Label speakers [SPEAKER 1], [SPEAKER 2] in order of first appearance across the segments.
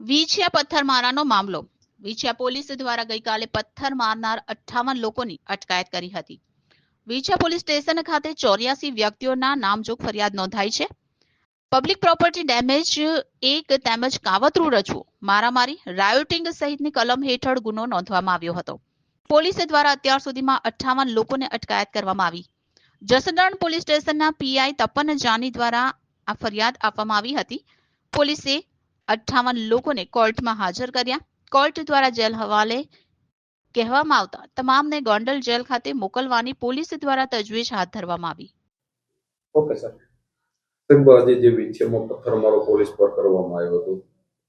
[SPEAKER 1] વીછિયા પથ્થરમારાનો મામલો. વીછિયા પોલીસ દ્વારા ગઈકાલે પથ્થર મારનાર અઠ્ઠાવન લોકોની અટકાયત કરી હતી. વીછિયા પોલીસ સ્ટેશન ખાતે ચોર્યાસી વ્યક્તિઓના નામજોગ ફરિયાદ નોંધાઈ છે. પબ્લિક પ્રોપર્ટી ડેમેજ એક તેમજ કાવતરું રચવું મારામારી, રાયોટિંગ સહિતની કલમ હેઠળ ગુનો નોંધવામાં આવ્યો હતો. પોલીસે દ્વારા અત્યાર સુધીમાં અઠ્ઠાવન લોકોને અટકાયત કરવામાં આવી. જસદણ પોલીસ સ્ટેશનના પીઆઈ તપન જાની દ્વારા આ ફરિયાદ આપવામાં આવી હતી. પોલીસે અઠ્ઠાવન લોકોને કોર્ટમાં હાજર કર્યા. કોર્ટ દ્વારા જેલ હવાલે કહેવામાં આવતા તમામને ગોંડલ જેલ ખાતે મોકલવાની પોલીસ દ્વારા તજવીજ હાથ ધરવામાં આવી.
[SPEAKER 2] Okay sir. સાહેબ આજે જે વિછેમાં પથ્થરમારો પોલીસ પર કરવામાં આવ્યો હતો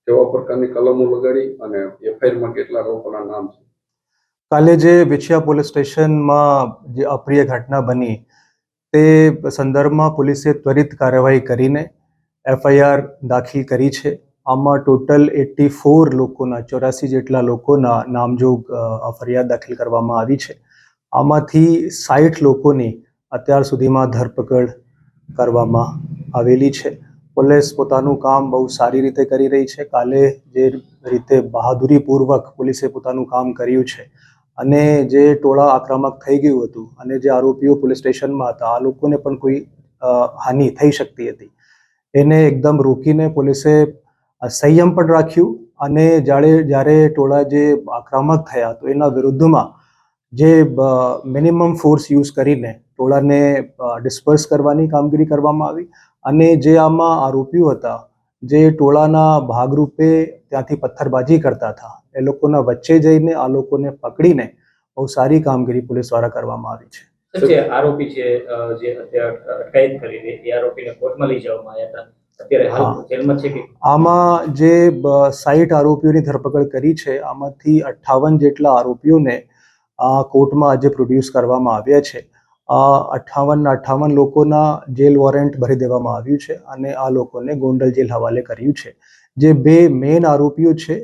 [SPEAKER 2] કેવા પ્રકારની કલમો લગાડી અને એફઆઈઆરમાં કેટલા લોકોના નામ છે?
[SPEAKER 3] કાલે જે વિછિયા પોલીસ સ્ટેશનમાં જે અપ્રિય ઘટના બની તે સંદર્ભમાં પોલીસે ત્વરિત કાર્યવાહી કરીને એફઆઈઆર દાખલ કરી છે. આમાં ટોટલ એટી ફોર લોકોના, ચોરાસી જેટલા લોકોના નામજોગ ફરિયાદ દાખલ કરવામાં આવી છે. આમાંથી સાઠ લોકોની અત્યાર સુધીમાં ધરપકડ કરવામાં આવેલી છે. પોલીસ પોતાનું કામ બહુ સારી રીતે કરી રહી છે. કાલે જે રીતે બહાદુરીપૂર્વક પોલીસે પોતાનું કામ કર્યું છે અને જે ટોળા આક્રમક થઈ ગયું હતું અને જે આરોપીઓ પોલીસ સ્ટેશનમાં હતા, આ લોકોને પણ કોઈ હાનિ થઈ શકતી હતી. એને એકદમ રોકીને પોલીસે સંયમ પણ રાખ્યું અને જ્યારે જ્યારે ટોળા જે આક્રમક થયા તો એના વિરુદ્ધમાં જે મિનિમમ ફોર્સ યુઝ કરીને ટોળાને ડિસ્પર્સ કરવાની કામગીરી કરવામાં આવી અને જે આમાં આરોપીઓ હતા, જે ટોળાના ભાગરૂપે ત્યાંથી પથ્થરબાજી કરતા હતા, એ લોકોના વચ્ચે જઈને આ લોકોને પકડીને બહુ સારી કામગીરી પોલીસ દ્વારા કરવામાં આવી છે.
[SPEAKER 4] આરોપી છે જે અત્યારે અટકાયત કરીને એ આરોપીને કોર્ટમાં લઈ જવામાં આવ્યા હતા.
[SPEAKER 3] આમાં જે સાઈઠ આરોપીઓની ધરપકડ કરી છે આમાંથી અઠ્ઠાવન જેટલા આરોપીઓને આ કોર્ટમાં આજે પ્રોડ્યુસ કરવામાં આવ્યા છે. અઠ્ઠાવન અઠ્ઠાવન લોકોના જેલ વોરંટ ભરી દેવામાં આવ્યું છે અને આ લોકોને ગોંડલ જેલ હવાલે કર્યું છે. જે બે મેઇન આરોપીઓ છે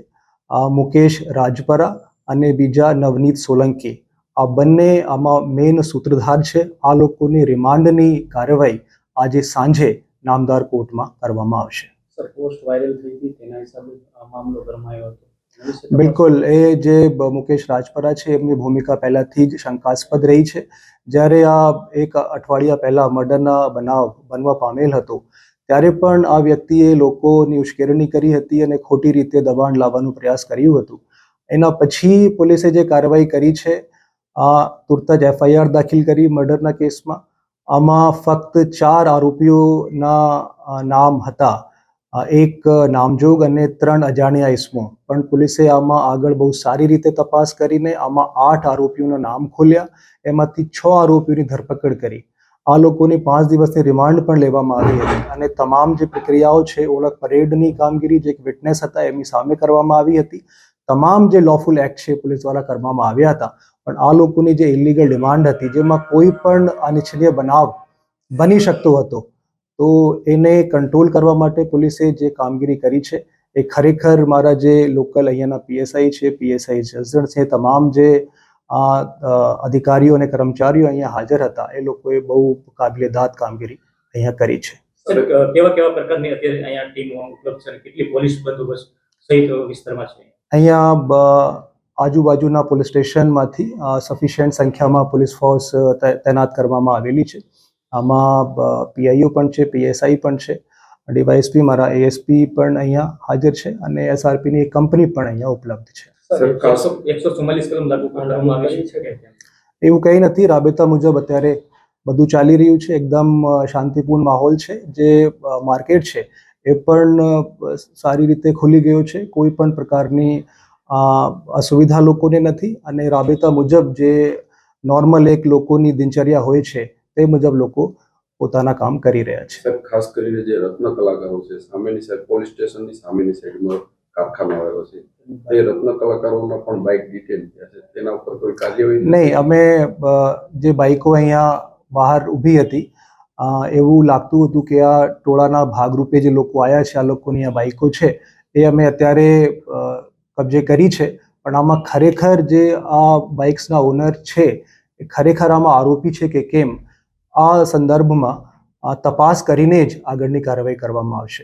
[SPEAKER 3] મુકેશ રાજપરા અને બીજા નવનીત સોલંકી. આ બંને આમાં મેઇન સૂત્રધાર છે. આ લોકોની રિમાન્ડની કાર્યવાહી આજે સાંજે નામદાર કોર્ટમાં કરવામાં આવશે.
[SPEAKER 5] સર પોસ્ટ વાયરલ થઈ હતી તેના હિસાબે આ મામલો ગરમાયો હતો. એના વિશે તપાસ-
[SPEAKER 3] બિલકુલ એ જે મુકેશ રાજપરા છે એમની ભૂમિકા પહેલાથી જ શંકાસ્પદ રહી છે. જ્યારે આ એક અઠવાડિયા પહેલા મર્ડરના બનાવ બનવા પામેલ હતો ત્યારે પણ આ વ્યક્તિએ લોકોની ઉશ્કેરણી કરી હતી અને ખોટી રીતે દબાણ લાવવાનો પ્રયાસ કર્યું હતું. એના પછી પોલીસે જે કાર્યવાહી કરી છે આ તુરત જ એફઆઈઆર દાખલ કરી મર્ડરના કેસમાં. આમાં ફક્ત ચાર આરોપીઓના નામ હતા. એક નામજોગ અને ત્રણ અજાણ્યા ઇસમો પણ પોલીસે આમાં આગળ બહુ સારી રીતે તપાસ કરીને આમાં આઠ આરોપીઓના નામ ખોલ્યા. એમાંથી છ આરોપીઓની ધરપકડ કરી. આ લોકોની પાંચ દિવસની રિમાન્ડ પણ લેવામાં આવી હતી. અને તમામ જે પ્રક્રિયાઓ છે, ઓળખ પરેડની કામગીરી જે એક વિટનેસ હતા, એમની સામે કરવામાં આવી હતી. તમામ જે લોફુલ એક્ટ છે, પોલીસ દ્વારા કરવામાં આવ્યા હતા. પણ આ લોકોની જે ઇલીગલ ડિમાન્ડ હતી જેમાં કોઈ પણ અનિચ્છનીય બનાવ બની શકતો હતો તો એને કંટ્રોલ કરવા માટે પોલીસે જે કામગીરી કરી છે એ ખરેખર મારા જે લોકલ અહીંયાના પીએસઆઈ છે પીએસઆઈ જસદણ છે તમામ જે આ, અધિકારીઓ અને કર્મચારીઓ અહીંયા હાજર હતા એ લોકોએ બહુ કાબિલેદાદ કામગીરી અહીંયા કરી છે.
[SPEAKER 4] કેવા કેવા પ્રકારની અત્યારે અહીંયા ટીમો ઉપલબ્ધ છે કેટલી પોલીસ બંદોબસ્ત સહિત વિસ્તારમાં છે?
[SPEAKER 3] અહીંયા આજુબાજુના પોલીસ સ્ટેશનમાંથી સફિશિયન્ટ સંખ્યામાં પોલીસ ફોર્સ તૈનાત કરવામાં આવેલી છે. આમાં પીઆઈઓ પણ છે પીએસઆઈ પણ છે ડીવાયએસપી મારા એએસપી પણ અહીંયા હાજર છે અને એસઆરપીની એક કંપની પણ અહીંયા ઉપલબ્ધ છે? એવું કંઈ નથી રાબેતા મુજબ અત્યારે બધું ચાલી રહ્યું છે. એકદમ શાંતિપૂર્ણ માહોલ છે. જે માર્કેટ છે એ પણ સારી રીતે ખુલી ગયો છે. કોઈ પણ પ્રકારની અસુવિધા લોકોને નથી અને રાબેતા મુજબ જે નોર્મલ એક લોકોની દિનચર્યા હોય છે તે મુજબ લોકો પોતાના કામ કરી રહ્યા છે.
[SPEAKER 2] સાહેબ ખાસ કરીને જે રત્ન કલાકારો છે સામેની સાઈડ પોલીસ સ્ટેશનની સામેની સાઈડમાં કારખાનો આવ્યો છે તે રત્ન કલાકારોના પણ બાઇક ડિટેલ થયા છે તેના ઉપર કોઈ કાર્યવાહી
[SPEAKER 3] નહીં અમે જે બાઇકો અહીંયા બહાર ઊભી હતી એવું લાગતું હતું કે આ ટોળાના ભાગરૂપે જે લોકો આવ્યા છે આ લોકોની આ બાઇકો છે એ અમે અત્યારે કબજે કરી છે, પણ આમાં ખરેખર જે આ બાઇક્સના ઓનર છે, એ ખરેખર આમાં આરોપી છે કે કેમ, આ સંદર્ભમાં તપાસ કરીને જ આગળની કાર્યવાહી કરવામાં આવશે.